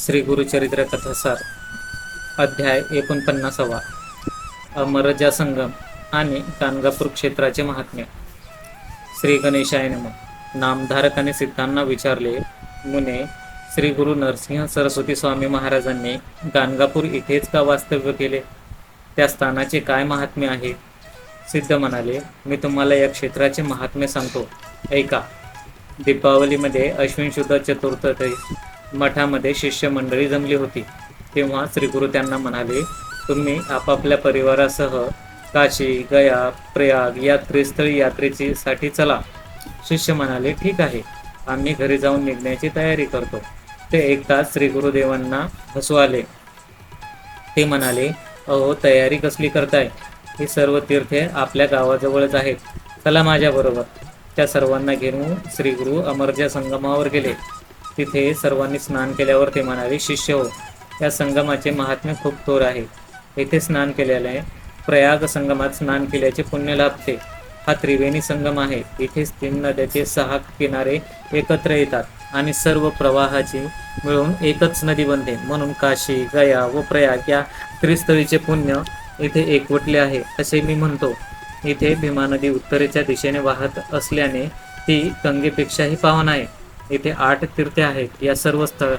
श्री गुरुचरित्र कथासार अध्याय एकोणपन्नासावा. अमरजा संगम आणि गाणगापूर क्षेत्राचे महात्म्य. श्री गणेशाय नम. नामधारकाने सिद्धांना विचारले मुने श्री गुरु नरसिंह सरस्वती स्वामी महाराजांनी गाणगापूर इथेच का वास्तव्य केले? त्या स्थानाचे काय महात्म्य आहे? सिद्ध म्हणाले मी तुम्हाला या क्षेत्राचे महात्म्य सांगतो. ऐका. दीपावलीमध्ये अश्विन शुद्ध चतुर्थी मठामध्ये शिष्यमंडळी जमली होती. तेव्हा श्रीगुरु त्यांना म्हणाले तुम्ही आपापल्या परिवारासह काशी गया प्रयाग या त्रिस्थळी यात्रेची साठी चला. शिष्य म्हणाले ठीक आहे. आम्ही घरी जाऊन निघण्याची तयारी करतो. ते ऐकताच श्री गुरुदेवांना हसू आले ते म्हणाले अहो तयारी कसली करताय? ही सर्व तीर्थे आपल्या गावाजवळच आहेत. चला माझ्याबरोबर. त्या सर्वांना घेऊन श्री गुरु अमरज्या संगमावर गेले. तिथे सर्वांनी स्नान केल्यावर ते म्हणाले शिष्य हो या संगमाचे महात्म्य खूप थोर आहे. येथे स्नान केल्याने प्रयाग संगमात स्नान केल्याचे पुण्य लाभते. हा त्रिवेणी संगम आहे. इथेच तीन नद्याचे सहा किनारे एकत्र येतात आणि सर्व प्रवाहाची मिळून एकच नदी बनते. म्हणून काशी गया व प्रयाग या त्रिस्थळीचे पुण्य इथे एकवटले आहे असे मी म्हणतो. इथे भीमा नदी उत्तरेच्या दिशेने वाहत असल्याने ती गंगेपेक्षाही पावन आहे. इथे आठ तीर्थे आहेत. या सर्व स्थळ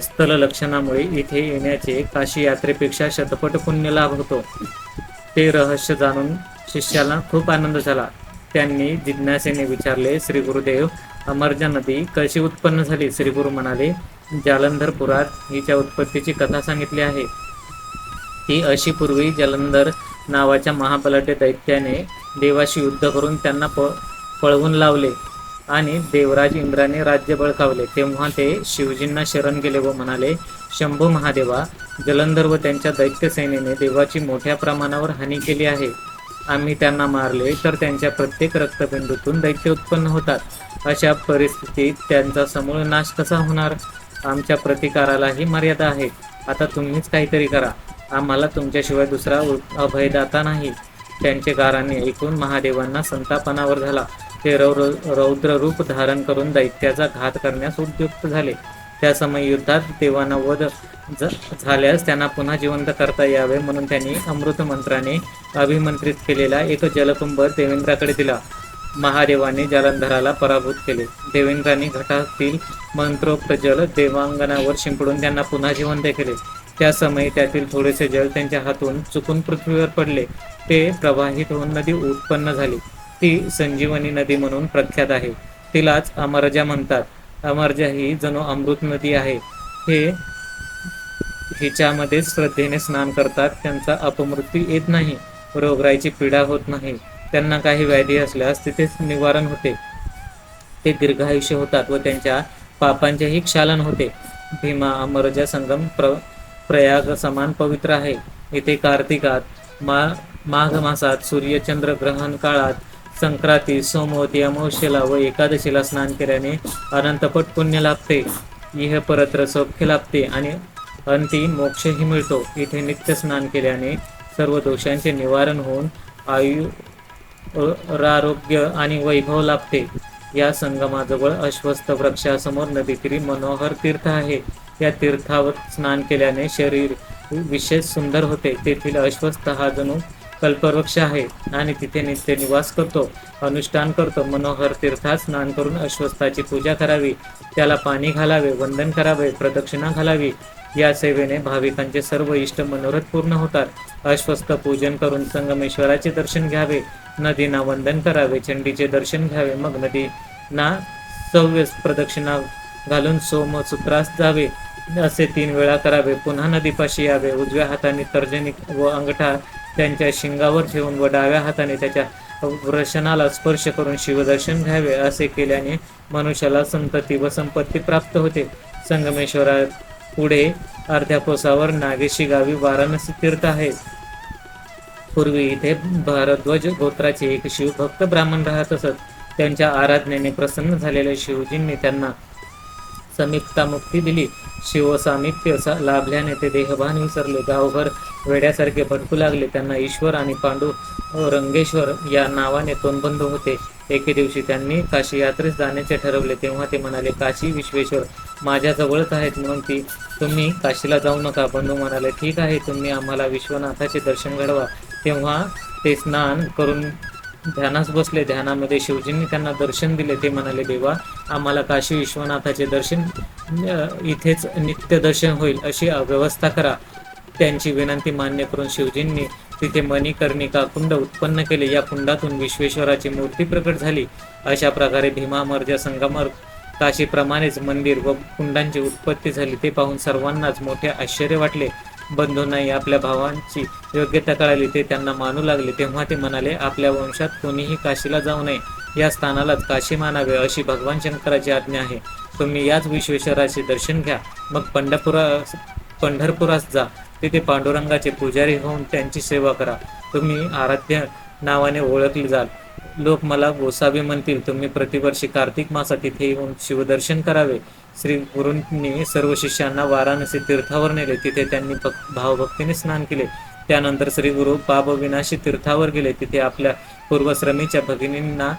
स्थल लक्षणामुळे इथे येण्याचे काशी यात्रेपेक्षा शतपट पुण्य लाभ होतो. ते रहस्य जाणून शिष्याला खूप आनंद झाला. त्यांनी जिज्ञासेने विचारले श्री गुरुदेव अमरजा नदी कशी उत्पन्न झाली? श्री गुरु म्हणाले जालंधरपुरात हिच्या उत्पत्तीची कथा सांगितली आहे. ती अशी पूर्वी जालंधर नावाच्या महाबलाढ्य दैत्याने देवाशी युद्ध करून त्यांना प पळवून लावले. आणि देवराज इंद्राने राज्य बळकावले तेव्हा ते शिवजींना शरण गेले व म्हणाले शंभू महादेवा जलंधर व त्यांच्या दैत्य सेनेने देवाची मोठ्या प्रमाणावर हानी केली आहे. आम्ही त्यांना मारले तर त्यांच्या प्रत्येक रक्तबिंदूतून दैत्य उत्पन्न होतात. अशा परिस्थितीत त्यांचा समूळ नाश कसा होणार? आमच्या प्रतिकारालाही मर्यादा आहे. आता तुम्हीच काहीतरी करा. आम्हाला तुमच्याशिवाय दुसरा उ- अभयदाता नाही. त्यांचे गाराने ऐकून महादेवांना संतापनावर झाला. ते रौ रौद्र रूप धारण करून दैत्याचा घात करण्यास उद्युक्त झाले. त्या समय युद्धात देवांना वध ज- झाल्यास त्यांना पुन्हा जिवंत करता यावे म्हणून त्यांनी अमृत मंत्राने अभिमंत्रित केलेला एक जलकुंभ देवेंद्राकडे दिला. महादेवाने जलंधराला पराभूत केले. देवेंद्राने घटातील मंत्रोक्त जल देवांगणावर शिंपडून त्यांना पुन्हा जिवंत केले. त्या समयी त्यातील थोडेसे जल त्यांच्या हातून चुकून पृथ्वीवर पडले. ते प्रवाहित होऊन नदी उत्पन्न झाली. ती संजीवनी नदी म्हणून प्रख्यात आहे. तिलाच अमरजा म्हणतात. अमरजा ही जणू अमृत नदी आहे. हे हिच्यामध्ये श्रद्धेने स्नान करतात. त्यांचा अपमृत्यू येत नाही. रोगराईची पीडा होत नाही. त्यांना काही व्याधी असल्यास तिथेच निवारण होते. ते दीर्घायुष्य होतात व त्यांच्या पापांचेही क्षालन होते. भीमा अमरजा संगम प्र प्रयाग समान पवित्र आहे. येथे कार्तिकात मा माघ मासात सूर्यचंद्र ग्रहण काळात संक्रांती सोमवती अमावस्येला व एकादशीला स्नान केल्याने अनंतपट पुण्य लाभते. इह परत्र सौख्य लाभते आणि अंती मोक्षही मिळतो. इथे नित्य स्नान केल्याने सर्व दोषांचे निवारण होऊन आयु आरोग्य आणि वैभव लाभते. या संगमाजवळ अश्वस्थ वृक्षासमोर नदीतीरी मनोहर तीर्थ आहे. या तीर्थावर स्नान केल्याने शरीर विशेष सुंदर होते. तेथील अश्वस्थ हा जणू कल्पवृक्ष आहे आणि तिथे नित्य निवास करतो अनुष्ठान करतो मनोहर तीर्थात स्नान करून अश्वस्थाची पूजा करावी त्याला पाणी घालावे वंदन करावे प्रदक्षिणा घालावी. या सेवेने भाविकांचे सर्व इष्ट मनोरथ पूर्ण होतात. अश्वस्थ पूजन करून संगमेश्वराचे दर्शन घ्यावे नदीना वंदन करावे चंडीचे दर्शन घ्यावे मग नदीना सव्य प्रदक्षिणा घालून सोमसूत्रास जावे. असे तीन वेळा करावे पुन्हा नदीपाशी यावे उजव्या हाताने तर्जनी व अंगठा त्यांच्या शिंगावर ठेवून व डाव्या हाताने त्याच्या वृषणाला स्पर्श करून शिवदर्शन घ्यावे असे केल्याने मनुष्याला संतती व संपत्ती प्राप्त होते. संगमेश्वरा पुढे अर्ध्या कोसावर नागेशी गावी वाराणसी तीर्थ आहे. पूर्वी इथे भारद्वाज गोत्राचे एक शिवभक्त ब्राह्मण राहत असत. त्यांच्या आराधनेने प्रसन्न झालेल्या शिवजींनी त्यांना समीपता मुक्ती दिली. शिवसामिप्य सा- लाभल्याने ते देहभान विसरले. गावभर वेड्यासारखे भटकू लागले. त्यांना ईश्वर आणि पांडू रंगेश्वर या नावाने तोंडबंद होते. एके दिवशी त्यांनी काशी यात्रेस जाण्याचे ठरवले. तेव्हा ते म्हणाले काशी विश्वेश्वर माझ्याजवळच आहेत. म्हणून ती तुम्ही काशीला जाऊ नका. बंधू म्हणाले ठीक आहे तुम्ही आम्हाला विश्वनाथाचे दर्शन घडवा. तेव्हा ते स्नान करून ध्यानास बसले. ध्यानामध्ये शिवजींनी त्यांना दर्शन दिले. ते म्हणाले देवा आम्हाला काशी विश्वनाथाचे दर्शन इथेच नित्य दर्शन होईल अशी व्यवस्था करा. त्यांची विनंती मान्य करून शिवजींनी तिथे मणिकर्णिका कुंड उत्पन्न केले. या कुंडातून विश्वेश्वराची मूर्ती प्रकट झाली. अशा प्रकारे भीमामर्जा संगमर काशीप्रमाणेच मंदिर व कुंडांची उत्पत्ती झाली. ते पाहून सर्वांनाच मोठे आश्चर्य वाटले. बंधूंनाही आपल्या भावांची योग्यता कळाली. ते त्यांना मानू लागले. तेव्हा ते म्हणाले आपल्या वंशात कोणीही काशीला जाऊ नये. या स्थानालाच काशी मानावे अशी भगवान शंकराची आज्ञा आहे. तुम्ही याच विश्वेश्वराचे दर्शन घ्या. मग पंढरपुरा पंढरपुरास जा. तिथे पांडुरंगाचे पुजारी होऊन त्यांची सेवा करा. तुम्ही आराध्य नावाने ओळखले जाल. लोक मला गोसावी म्हणतील तुम्ही प्रतिवर्षी कार्तिक मासात तिथे येऊन शिवदर्शन करावे. श्री गुरूंनी सर्व शिष्यांना वाराणसी तीर्थावर नेले. तिथे त्यांनी भक् भावभक्तीने स्नान केले. त्यानंतर श्री गुरु पाप विनाशी तीर्थावर गेले. तिथे आपल्या पूर्वश्रमीच्या भगिनींना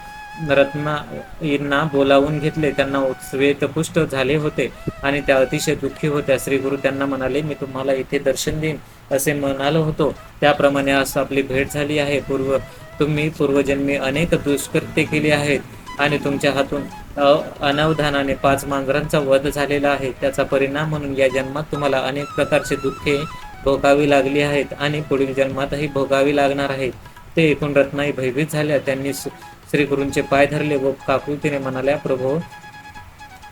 रत्नाईंना बोलावून घेतले. त्यांना श्वेतपुष्ट झाले होते आणि त्या अतिशय दुःखी होत्या. श्री गुरु त्यांना म्हणाले मी तुम्हाला इथे दर्शन देईन. असे म्हणालो होतो. त्याप्रमाणे आज आपली भेट झाली आहे. पूर्व तुम्ही पूर्वजन्मी अनेक दुष्कृत्य केली आहेत आणि तुमच्या हातून अनावधानाने पाच मांजरांचा वध झालेला आहे. त्याचा परिणाम म्हणून या जन्मात तुम्हाला अनेक प्रकारचे दुःखे भोगावी लागली आहेत आणि पुढील जन्मातही भोगावी लागणार आहेत. ते एकूण रत्नाई भयभीत झाल्या. त्यांनी श्रीगुरूंचे गुरूंचे पाय धरले व काकुतीने म्हणाल्या प्रभू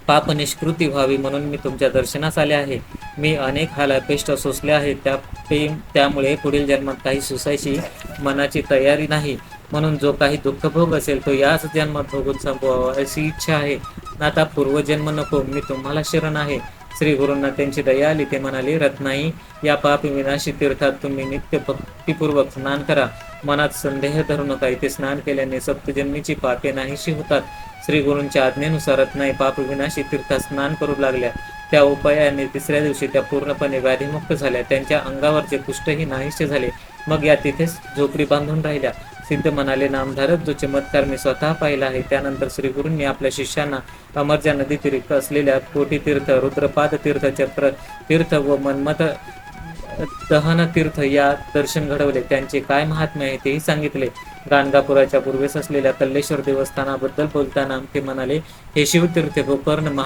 पाप निष्कृती व्हावी म्हणून मी तुमच्या दर्शनास आले आहे. मी अनेक हालापेष्ट सोसले आहेत. त्या ते त्यामुळे पुढील जन्मात काही सुसायची मनाची तयारी नाही. म्हणून जो काही दुःखभोग असेल तो याच जन्मात भोगून संपवावा अशी इच्छा आहे. आता पूर्वजन्म नको मी तुम्हाला शरण आहे. श्री गुरूंना त्यांची दया आली. ते म्हणाले रत्नाई या पाप विनाशी तीर्थात तुम्ही नित्य भक्तिपूर्वक स्नान करा. मनात संदेह धरू नका. इथे स्नान केल्याने सप्तजन्मीची पापे नाहीशी होतात. श्री गुरूंच्या आज्ञेनुसार रत्नाई पाप विनाशी तीर्थात स्नान करू लागल्या. त्या उपायाने तिसऱ्या दिवशी त्या पूर्णपणे व्याधीमुक्त झाल्या. त्यांच्या अंगावरचे कुष्ठही नाहीसे झाले मग या तिथेच झोपडी बांधून राहिल्या. सिद्ध म्हणाले नामधारक जो चमत्कार मी स्वतः पाहिला आहे त्यानंतर श्रीगुरूंनी आपल्या शिष्यांना अमरजा नदीतिरिक्त असलेल्या कोटी तीर्थ रुद्रपाद तीर्थ चक्र तीर्थ व मनमत दहन तीर्थ या दर्शन घडवले. त्यांचे काय महात्म्य आहे तेही सांगितले. गाणगापुराच्या पूर्वेस असलेल्या कल्लेश्वर देवस्थानाबद्दल बोलताना ते म्हणाले हे शिवतीर्थ गोकर्ण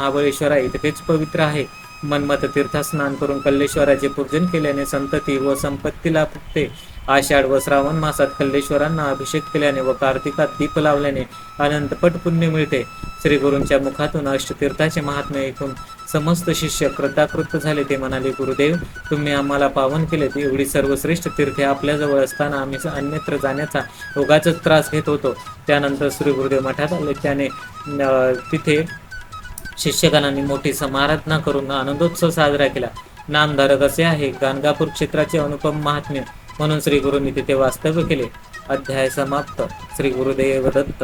आहे इतकेच पवित्र आहे. मनमत तीर्थ स्नान करून कल्लेश्वराचे पूजन केल्याने संतती व संपत्ती लाभते आषाढ व श्रावण मासात कल्लेश्वरांना अभिषेक केल्याने व कार्तिकात दीप लावल्याने अनंतपट पुण्य मिळते. श्री गुरूंच्या मुखातून अष्टतीर्थाचे महात्म्य ऐकून समस्त शिष्य कृताकृत झाले ते म्हणाले गुरुदेव तुम्ही आम्हाला पावन केले एवढी सर्वश्रेष्ठ तीर्थे आपल्याजवळ असताना आम्ही अन्यत्र जाण्याचा उगाच त्रास घेत होतो. त्यानंतर श्री गुरुदेव मठात आले. त्याने तिथे शिष्यगणांनी मोठी समाराधना करून आनंदोत्सव साजरा केला. नामधारक असे आहे. गाणगापूर क्षेत्राचे अनुपम महात्म्य म्हणून श्री गुरूंनी तिथे वास्तव्य केले. अध्याय समाप्त. श्री गुरुदेव दत्त.